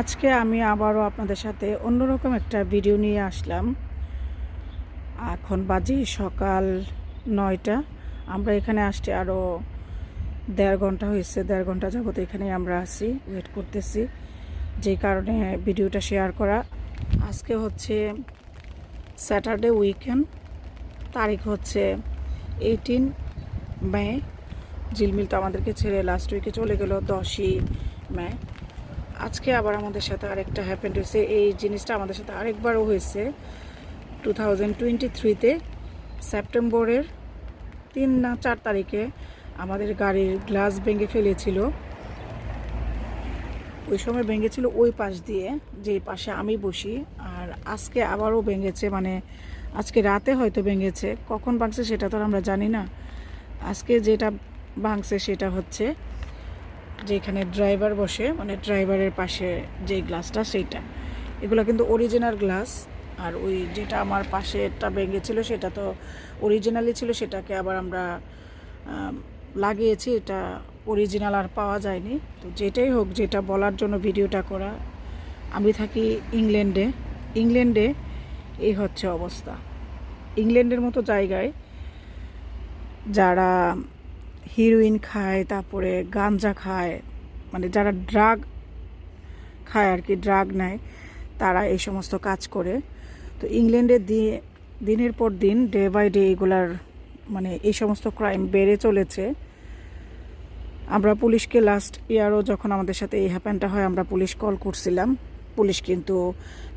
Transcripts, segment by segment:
আজকে আমি আবারও আপনাদের সাথে অন্যরকম একটা ভিডিও নিয়ে আসলাম। এখন বাজে সকাল নয়টা। আমরা এখানে আসছি আরও দেড় ঘণ্টা হয়েছে, দেড় ঘণ্টা যাবত এখানে আমরা আছি ওয়েট করতেছি। যে কারণে ভিডিওটা শেয়ার করা। আজকে হচ্ছে স্যাটারডে উইকেন্ড তারিখ হচ্ছে এইটিন মে ঝিলমিল তো আমাদেরকে ছেড়ে লাস্ট উইকে চলে গেল দশই মে আজকে আবার আমাদের সাথে আরেকটা হ্যাপেন্ড হয়েছে। এই জিনিসটা আমাদের সাথে আরেকবারও হয়েছে। টু থাউজেন্ড টোয়েন্টি থ্রিতে সেপ্টেম্বরের তিন না চার তারিখে আমাদের গাড়ির গ্লাস ভেঙে ফেলেছিল। ওই সময় ভেঙেছিল ওই পাশ দিয়ে যে পাশে আমি বসি। আর আজকে আবারও ভেঙেছে মানে আজকে রাতে হয়তো ভেঙেছে। কখন ভাঙছে সেটা তো আমরা জানি না। আজকে যেটা ভাঙছে সেটা হচ্ছে যেখানে ড্রাইভার বসে মানে ড্রাইভারের পাশে যে গ্লাসটা, সেইটা। এগুলো কিন্তু অরিজিনাল গ্লাস। আর ওই যেটা আমার পাশেটা ভেঙেছিল, সেটা তো অরিজিনালি ছিল, সেটাকে আবার আমরা লাগিয়েছি। এটা অরিজিনাল আর পাওয়া যায়নি। তো যেটাই হোক, যেটা বলার জন্য ভিডিওটা করা। আমি থাকি ইংল্যান্ডে। ইংল্যান্ডে এই হচ্ছে অবস্থা। ইংল্যান্ডের মতো জায়গায় যারা হিরোইন খায়, তারপরে গাঞ্জা খায় মানে যারা ড্রাগ খায় আর কি, ড্রাগ নেয়, তারা এই সমস্ত কাজ করে। তো ইংল্যান্ডে দিনের পর দিন, ডে বাই ডে এগুলার মানে এই সমস্ত ক্রাইম বেড়ে চলেছে। আমরা পুলিশকে লাস্ট ইয়ারও যখন আমাদের সাথে এই হ্যাপেনটা হয়, আমরা পুলিশ কল করছিলাম। পুলিশ কিন্তু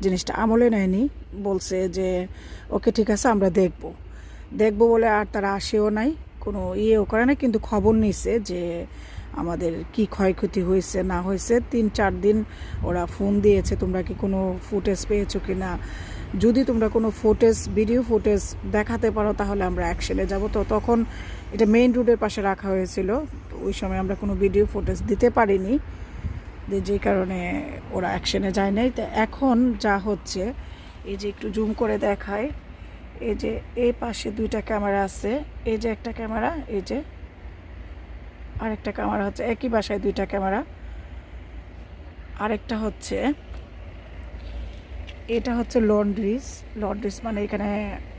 জিনিসটা আমলে নেয়নি, বলছে যে, ওকে ঠিক আছে, আমরা দেখব। দেখব বলে আর তারা আসেও নাই। কোনো ইয়েও করে না, কিন্তু খবর নিছে যে আমাদের কি ক্ষয়ক্ষতি হয়েছে, না হয়েছে। তিন, চার দিন ওরা ফোন দিয়েছে, তোমরা কি কোনো ফুটেজ পেয়েছ কি না? যদি তোমরা কোনো ফুটেজ, ভিডিও ফুটেজ দেখাতে পারো, তাহলে আমরা অ্যাকশনে যাব। তো তখন এটা মেইন রোডের পাশে রাখা হয়েছিল। ওই সময় আমরা কোনো ভিডিও ফুটেজ দিতে পারিনি। যে কারণে ওরা অ্যাকশনে যায় নাই। তো এখন যা হচ্ছে, এই যে একটু জুম করে দেখায় এই যে এই পাশে দুইটা ক্যামেরা আছে, এই যে একটা ক্যামেরা, এই যে আরেকটা ক্যামেরা হচ্ছে, একই বাসায় দুইটা ক্যামেরা। আরেকটা হচ্ছে, এটা হচ্ছে লন্ড্রিস লন্ড্রিস মানে এখানে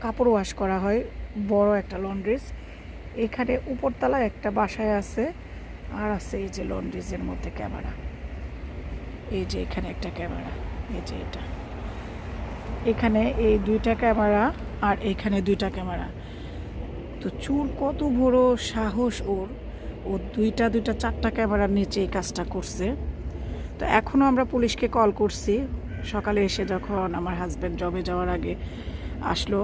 কাপড় ওয়াশ করা হয়, বড় একটা লন্ড্রিস এখানে উপরতলা একটা বাসায় আছে, আর আছে এই যে লন্ড্রিজের মধ্যে ক্যামেরা। এই যে এখানে একটা ক্যামেরা, এই যে এটা। এখানে এই দুইটা ক্যামেরা আর এখানে দুইটা ক্যামেরা। তো চুল কত বড় সাহস ওর। ও দুইটা দুইটা, চারটা ক্যামেরার নিচে এই কাজটা করছে। তো এখনও আমরা পুলিশকে কল করছি। সকালে এসে যখন আমার হাজব্যান্ড জবে যাওয়ার আগে আসলো,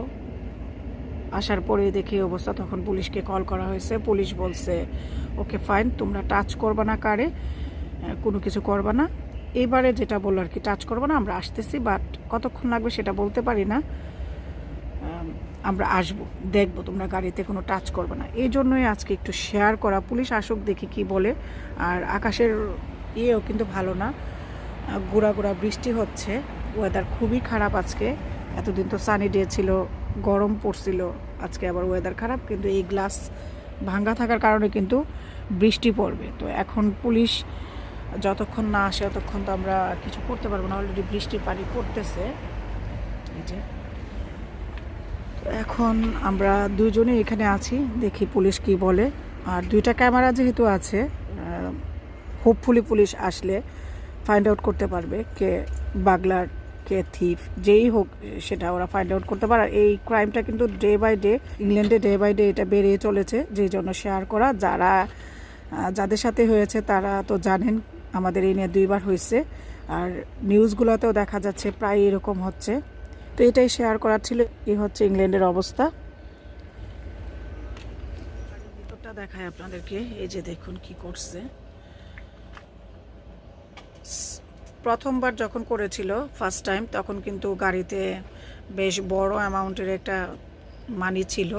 আসার পরে দেখি অবস্থা, তখন পুলিশকে কল করা হয়েছে। পুলিশ বলছে, ওকে ফাইন তোমরা টাচ করবা না কারে কোনো কিছু করবা না। এবারে যেটা বলল আর কি টাচ করব না, আমরা আসতেছি বাট কতক্ষণ লাগবে সেটা বলতে পারি না। আমরা আসব, দেখব, তোমরা গাড়িতে কোনো টাচ করবে না। এই জন্যই আজকে একটু শেয়ার করা। পুলিশ আসুক, দেখি কি বলে। আর আকাশের ইয়েও কিন্তু ভালো না। গুড়া গুড়া বৃষ্টি হচ্ছে। ওয়েদার খুবই খারাপ আজকে। এতদিন তো সানি ডে ছিল, গরম পড়ছিল। আজকে আবার ওয়েদার খারাপ, কিন্তু এই গ্লাস ভাঙ্গা থাকার কারণে কিন্তু বৃষ্টি পড়বে। তো এখন পুলিশ যতক্ষণ না আসে, ততক্ষণ তো আমরা কিছু করতে পারব না। অলরেডি বৃষ্টির পানি পড়তেছে। এই যে। এখন আমরা দুজনে এখানে আছি, দেখি পুলিশ কি বলে। আর দুইটা ক্যামেরা যেহেতু আছে হোপফুলি পুলিশ আসলে ফাইন্ড আউট করতে পারবে কে বাগলার, কে থিফ যেই হোক সেটা ওরা ফাইন্ড আউট করতে পারে। এই ক্রাইমটা কিন্তু ডে বাই ডে ইংল্যান্ডে ডে বাই ডে এটা বেড়ে চলেছে, যেই জন্য শেয়ার করা। যারা যাদের সাথে হয়েছে তারা তো জানেন, আমাদের এই নিয়ে দুইবার হয়েছে। আর নিউজগুলোতেও দেখা যাচ্ছে প্রায় এরকম হচ্ছে। তো এটাই শেয়ার করার ছিল এই হচ্ছে ইংল্যান্ডের অবস্থা। ভিতরটা দেখায় আপনাদেরকে, এই যে দেখুন কি করছে। প্রথমবার যখন করেছিল ফার্স্ট টাইম তখন কিন্তু গাড়িতে বেশ বড় অ্যামাউন্টের একটা মানি ছিল।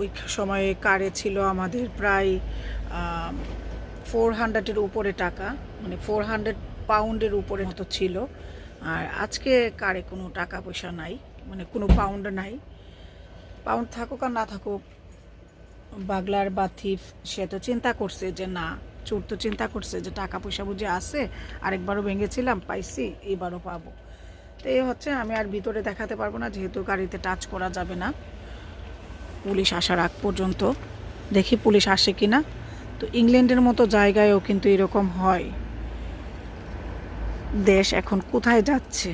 ওই সময়ে কারে ছিল আমাদের প্রায় ফোর হান্ড্রেডের উপরে টাকা মানে ফোর হান্ড্রেড পাউন্ডের উপরে মতো ছিল। আর আজকে কারে কোনো টাকা পয়সা নাই মানে কোনো পাউন্ড নাই। পাউন্ড থাকুক আর না থাকুক, বাগলার বা থিফ সে তো চিন্তা করছে যে না, চোর তো চিন্তা করছে যে টাকা পয়সা বুঝে আছে, আরেকবারও ভেঙেছিলাম, পাইছি, এবারও পাবো। তো এই হচ্ছে আমি আর ভিতরে দেখাতে পারব না, যেহেতু গাড়িতে টাচ করা যাবে না। পুলিশ আসার আগ পর্যন্ত দেখি পুলিশ আসে কি না তো ইংল্যান্ডের মতো জায়গায়ও কিন্তু এরকম হয়। দেশ এখন কোথায় যাচ্ছে?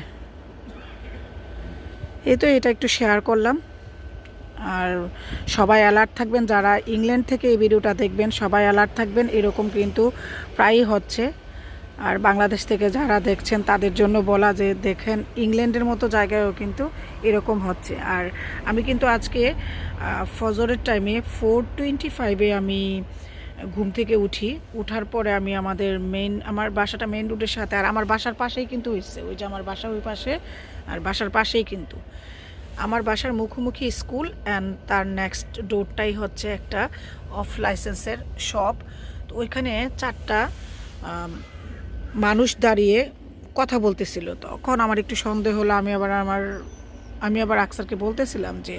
এই তো এটা একটু শেয়ার করলাম। আর সবাই অ্যালার্ট থাকবেন, যারা ইংল্যান্ড থেকে এই ভিডিওটা দেখবেন, সবাই অ্যালার্ট থাকবেন, এরকম কিন্তু প্রায়ই হচ্ছে। আর বাংলাদেশ থেকে যারা দেখছেন, তাদের জন্য বলা যে দেখেন ইংল্যান্ডের মতো জায়গায়ও কিন্তু এরকম হচ্ছে। আর আমি কিন্তু আজকে ফজরের টাইমে ফোর টোয়েন্টি ফাইভে আমি ঘুম থেকে উঠি। উঠার পরে আমি আমাদের মেইন আমার বাসাটা মেইন রোডের সাথে, আর আমার বাসার পাশেই কিন্তু হয়েছে ওই যে আমার বাসা ওই পাশে, আর বাসার পাশেই কিন্তু। আমার বাসার মুখোমুখি স্কুল অ্যান্ড তার নেক্সট ডোরটাই হচ্ছে একটা অফ লাইসেন্সের শপ তো ওইখানে চারটা মানুষ দাঁড়িয়ে কথা বলতেছিল। তখন আমার একটু সন্দেহ হলো, আমি আবার আমার, আমি আবার আকসারকে বলতেছিলাম যে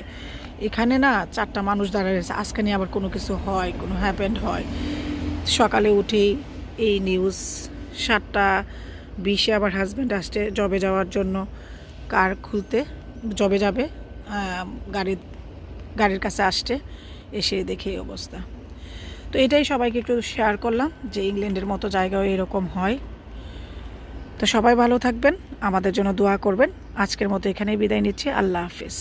এখানে না চারটা মানুষ দাঁড়িয়ে রয়েছে। আজকে নিয়ে আবার কোনো কিছু হয়, কোনো হ্যাপেন্ড হয়। সকালে উঠেই এই নিউজ সাতটা বিশে আবার হাজব্যান্ড আসছে জবে যাওয়ার জন্য কার খুলতে। জবে যাবে গাড়ির গাড়ির কাছে আসছে, এসে দেখে এই অবস্থা। তো এটাই সবাইকে একটু শেয়ার করলাম যে ইংল্যান্ডের মতো জায়গাও এরকম হয়। তো সবাই ভালো থাকবেন, আমাদের জন্য দোয়া করবেন। আজকের মতো এখানেই বিদায় নিচ্ছি। আল্লাহ হাফিজ।